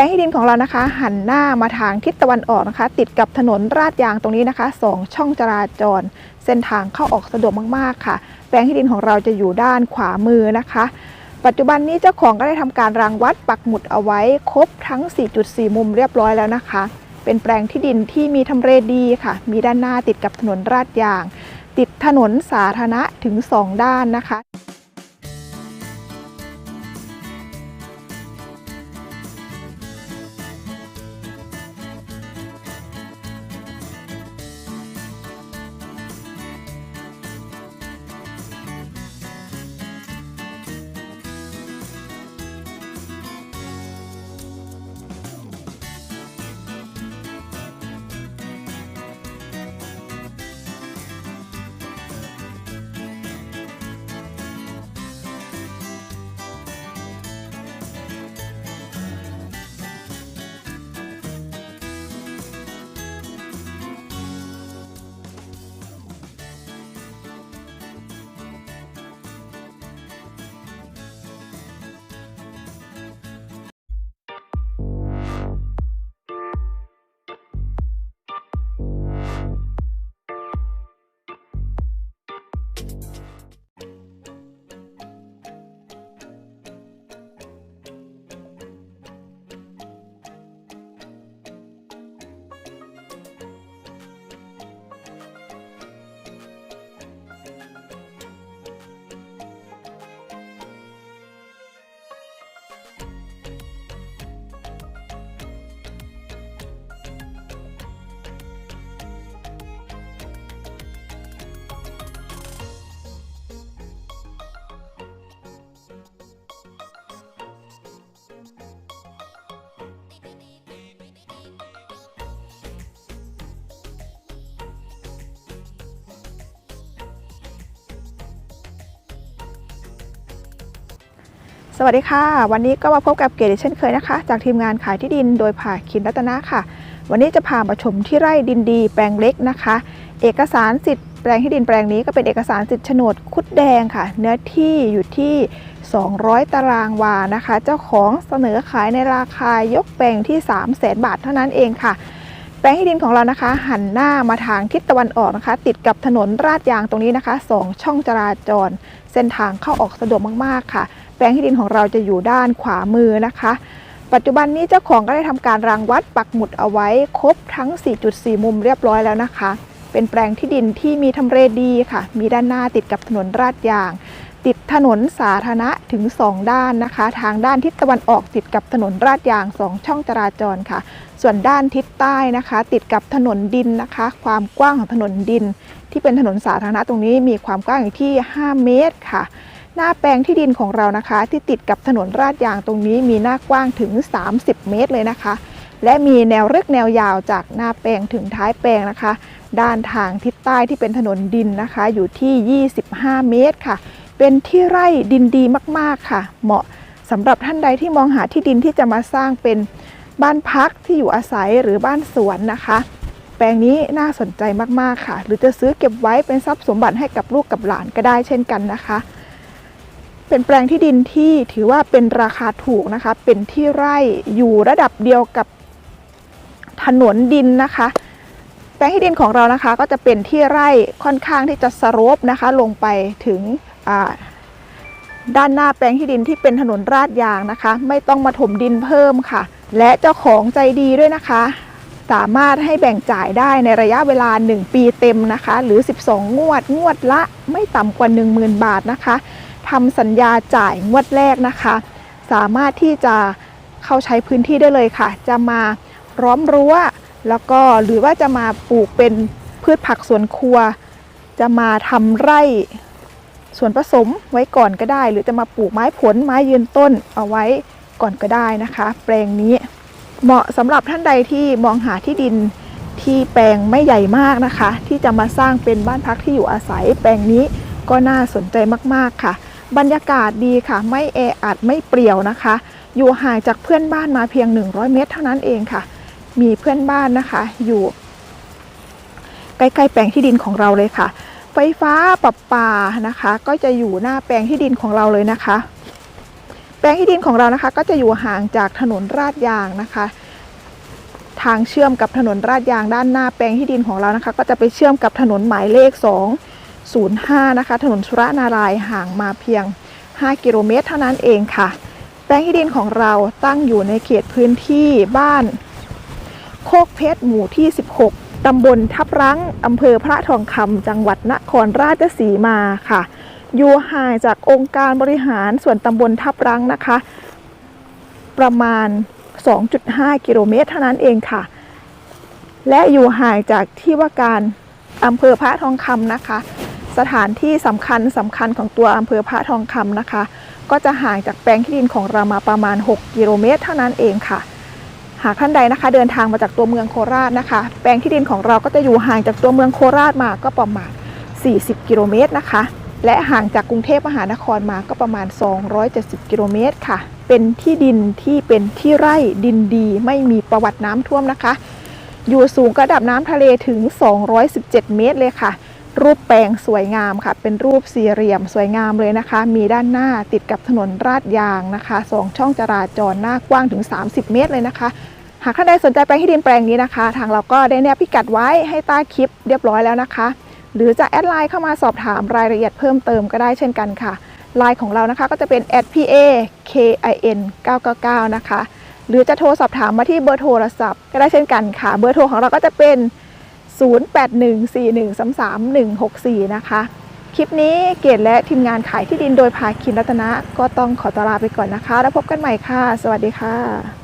ลงที่ดินของเรานะคะ หันหน้ามาทางทิศตะวันออกนะคะ ติดกับถนนราดยางตรงนี้นะคะสองช่องจราจร เส้นทางเข้าออกสะดวกมากๆค่ะ แปลงที่ดินของเราจะอยู่ด้านขวามือนะคะ ปัจจุบันนี้เจ้าของก็ได้ทำการรางวัดปักหมุดเอาไว้ครบทั้ง 4.4 มุมเรียบร้อยแล้วนะคะ เป็นแปลงที่ดินที่มีทำเลดีค่ะ มีด้านหน้าติดกับถนนราดยาง ติดถนนสาธารณะถึง 2 ด้านนะคะ สวัสดีค่ะ วันนี้ก็มาพบกับเกดเช่นเคยนะคะ จากทีมงานขายที่ดินโดยผ่าคินรัตนะค่ะ วันนี้จะพามาชมที่ไร่ดินดีแปลงเล็กนะคะ เอกสารสิทธิ์แปลงที่ดินแปลงนี้ก็เป็นเอกสารสิทธิ์โฉนดคุดแดงค่ะ เนื้อที่อยู่ที่ 200 ตารางวานะคะ เจ้าของเสนอขายในราคายกแปลงที่ 3 0 0แสนบาทเท่านั้นเองค่ะ แปลงที่ดินของเรานะคะ หันหน้ามาทางทิศตะวันออกนะคะ ติดกับถนนราดยางตรงนี้นะคะสองช่องจราจร เส้นทางเข้าออกสะดวกมากๆค่ะ แปลงที่ดินของเราจะอยู่ด้านขวามือนะคะ ปัจจุบันนี้เจ้าของก็ได้ทำการรางวัดปักหมุดเอาไว้ ครบทั้ง 4.4 มุมเรียบร้อยแล้วนะคะ เป็นแปลงที่ดินที่มีทำเลดีค่ะ มีด้านหน้าติดกับถนนราดยาง ติดถนนสาธารณะถึง 2 ด้านนะคะ ทางด้านทิศตะวันออกติดกับถนนราดยาง 2 ช่องจราจรค่ะ ส่วนด้านทิศใต้นะคะ ติดกับถนนดินนะคะ ความกว้างของถนนดิน ที่เป็นถนนสาธารณะตรงนี้มีความกว้างอยู่ที่ 5 เมตรค่ะ หน้าแปลงที่ดินของเรานะคะ ที่ติดกับถนนราดยางตรงนี้มีหน้ากว้างถึง 30 เมตรเลยนะคะ และมีแนวรึกแนวยาวจากหน้าแปลงถึงท้ายแปลงนะคะ ด้านทางทิศใต้ที่เป็นถนนดินนะคะ อยู่ที่ 25 เมตรค่ะ เป็นที่ไร่ดินดีมาก ๆ ค่ะ เหมาะสำหรับท่านใดที่มองหาที่ดินที่จะมาสร้างเป็นบ้านพักที่อยู่อาศัยหรือบ้านสวนนะคะ แปลงนี้น่าสนใจมาก ๆ ค่ะ หรือจะซื้อเก็บไว้เป็นทรัพย์สมบัติให้กับลูกกับหลานก็ได้เช่นกันนะคะ เป็นแปลงที่ดินที่ถือว่าเป็นราคาถูกนะคะ เป็นที่ไร่อยู่ระดับเดียวกับถนนดินนะคะ แปลงที่ดินของเรานะคะ ก็จะเป็นที่ไร่ค่อนข้างที่จะสโลปนะคะ ลงไปถึง ด้านหน้าแปลงที่ดินที่เป็นถนนราดยางนะคะ ไม่ต้องมาถมดินเพิ่มค่ะ และเจ้าของใจดีด้วยนะคะ สามารถให้แบ่งจ่ายได้ในระยะเวลา 1 ปีเต็มนะคะ หรือ 12 งวดงวดละไม่ต่ำกว่า 10,000 บาทนะคะทำสัญญาจ่ายงวดแรกนะคะ สามารถที่จะเข้าใช้พื้นที่ได้เลยค่ะ จะมาร้อมรั้วแล้วก็หรือว่าจะมาปลูกเป็นพืชผักสวนครัว จะมาทำไร่ ส่วนผสมไว้ก่อนก็ได้ หรือจะมาปลูกไม้ผลไม้ยืนต้นเอาไว้ก่อนก็ได้นะคะ แปลงนี้เหมาะสำหรับท่านใดที่มองหาที่ดินที่แปลงไม่ใหญ่มากนะคะ ที่จะมาสร้างเป็นบ้านพักที่อยู่อาศัย แปลงนี้ก็น่าสนใจมากๆค่ะ บรรยากาศดีค่ะ ไม่แออัดไม่เปรี่ยวนะคะ อยู่ห่างจากเพื่อนบ้านมาเพียง 100 เมตร เท่านั้นเองค่ะ มีเพื่อนบ้านนะคะอยู่ใกล้ๆแปลงที่ดินของเราเลยค่ะ ไฟฟ้าประปานะคะ ก็จะอยู่หน้าแปลงที่ดินของเราเลยนะคะ แปลงที่ดินของเรานะคะ ก็จะอยู่ห่างจากถนนราดยางนะคะ ทางเชื่อมกับถนนราดยางด้านหน้าแปลงที่ดินของเรานะคะ ก็จะไปเชื่อมกับถนนหมายเลข 205 นะคะ ถนนสุรนารายห่างมาเพียง 5 กิโลเมตร เท่านั้นเองค่ะ แปลงที่ดินของเราตั้งอยู่ในเขตพื้นที่บ้าน โคกเพชรหมู่ที่ 16 ตำบลทับรั้งอำเภอพระทองคำจังหวัดนครราชสีมาค่ะอยู่ห่างจากองค์การบริหารส่วนตำบลทับรั้งนะคะ ประมาณ 2.5 กิโลเมตรเท่านั้นเองค่ะ และอยู่ห่างจากที่ว่าการอำเภอพระทองคำนะคะ สถานที่สำคัญสำคัญของตัวอำเภอพระทองคำนะคะ ก็จะห่างจากแปลงที่ดินของเรามาประมาณ 6 กิโลเมตรเท่านั้นเองค่ะ หากท่านใดนะคะ เดินทางมาจากตัวเมืองโคราชนะคะ แปลงที่ดินของเราก็จะอยู่ห่างจากตัวเมืองโคราชมาก็ประมาณ 40 กิโลเมตรนะคะ และห่างจากกรุงเทพมหานครมาก็ประมาณ 270 กิโลเมตรค่ะ เป็นที่ดินที่เป็นที่ไร่ดินดีไม่มีประวัติน้ำท่วมนะคะ อยู่สูงกระดับน้ำทะเลถึง 217 เมตรเลยค่ะ รูปแปลงสวยงามค่ะ เป็นรูปสี่เหลี่ยมสวยงามเลยนะคะ มีด้านหน้าติดกับถนนราดยางนะคะสองช่องจราจรหน้ากว้างถึง 30 เมตรเลยนะคะ หากท่านใดสนใจแปลงที่ดินแปลงนี้นะคะ ทางเราก็ได้แนบพิกัดไว้ให้ใต้คลิปเรียบร้อยแล้วนะคะ หรือจะแอดไลน์เข้ามาสอบถามรายละเอียดเพิ่มเติมก็ได้เช่นกันค่ะไลน์ของเรานะคะก็จะเป็น @pa kin 999นะคะหรือจะโทรสอบถามมาที่เบอร์โทรศัพท์ก็ได้เช่นกันค่ะ เบอร์โทรของเราก็จะเป็น 0814133164 นะคะ คลิปนี้เกดและทีมงานขายที่ดินโดยภาคินรัตนะ ก็ต้องขอตลาไปก่อนนะคะ แล้วพบกันใหม่ค่ะ สวัสดีค่ะ